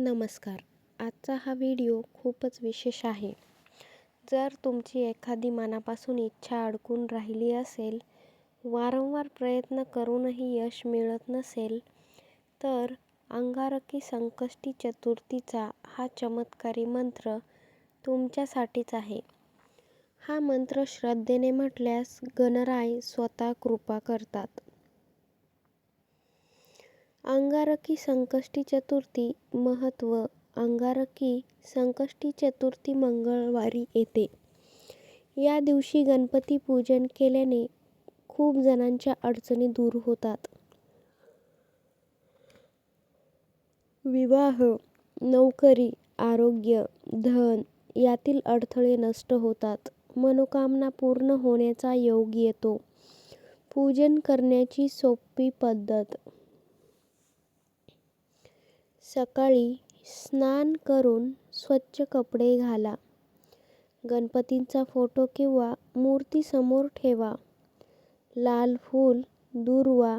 नमस्कार. आजचा हा व्हिडिओ खूपच विशेष आहे. जर तुमची एखादी मनापासून इच्छा अडकून राहिली असेल वारंवार प्रयत्न करूनही यश मिळत नसेल तर अंगारकी संकष्टी चतुर्थीचा हा चमत्कारी मंत्र तुमच्यासाठीच आहे. हा मंत्र श्रद्धेने म्हटल्यास गणराय स्वतः कृपा करतात. अंगारकी संकष्टी चतुर्थी महत्त्व अंगारकी संकष्टी चतुर्थी मंगळवारी येते. या दिवशी गणपती पूजन केल्याने खूप जणांच्या अडचणी दूर होतात. विवाह, नोकरी, आरोग्य, धन यातील अडथळे नष्ट होतात. मनोकामना पूर्ण होण्याचा योग येतो. पूजन करण्याची सोपी पद्धत सकाळी स्नान करून स्वच्छ कपडे घाला. गणपतींचा फोटो किंवा मूर्ती समोर ठेवा. लाल फूल, दुर्वा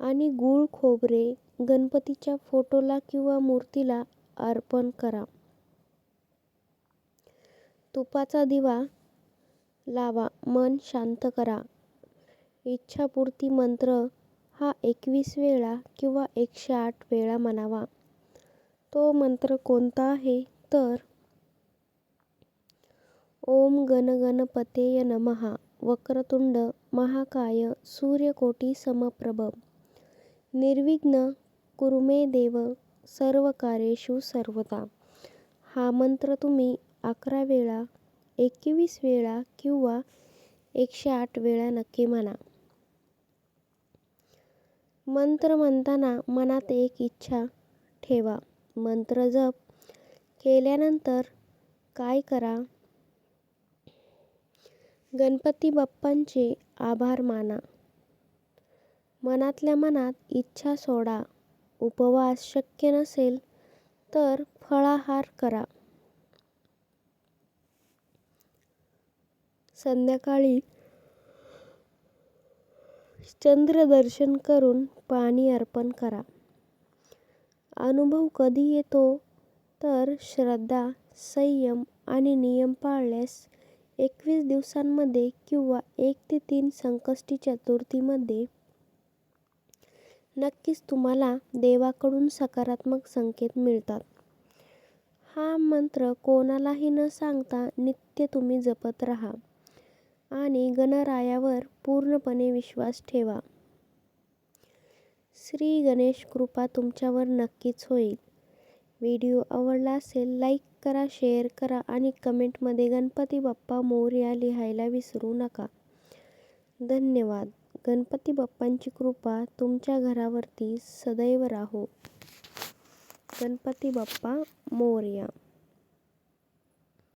आणि गूळ खोबरे गणपतीच्या फोटोला किंवा मूर्तीला अर्पण करा. तुपाचा दिवा लावा. मन शांत करा. इच्छापूर्ती मंत्र हा एकवीस वेळा किंवा एकशे आठ वेळा म्हणावा. तो मंत्र कोणता आहे तर ओम गणगणपतेय नमहा वक्रतुंड महाकाय सूर्यकोटी समप्रभ निर्विघ्न कुरुमे देव देव सर्वकार्येषु सर्वदा हा मंत्र तुम्ही अकरा वेळा, एकवीस वेळा किंवा एकशे आठ वेळा नक्की म्हणा. मंत्र म्हणताना मनात एक इच्छा ठेवा. मंत्र जप केल्यानंतर काय करा? गणपती बाप्पांचे आभार माना. मनातल्या मनात इच्छा सोडा. उपवास शक्य नसेल तर फळाहार करा. संध्याकाळी चंद्रदर्शन करून पाणी अर्पण करा. अनुभव कधी येतो तर श्रद्धा, संयम आणि नियम पाळल्यास एकवीस दिवसांमध्ये किंवा एक ते तीन संकष्टी चतुर्थीमध्ये नक्कीच तुम्हाला देवाकडून सकारात्मक संकेत मिळतात. हा मंत्र कोणालाही न सांगता नित्य तुम्ही जपत राहा आणि गणरायावर पूर्णपणे विश्वास ठेवा. श्री गणेश कृपा तुमच्यावर नक्कीच होईल. व्हिडिओ आवडला असेल लाईक करा, शेअर करा आणि कमेंटमध्ये गणपती बाप्पा मोर्या लिहायला विसरू नका. धन्यवाद. गणपती बाप्पांची कृपा तुमच्या घरावरती सदैव राहो. गणपती बाप्पा मोर्या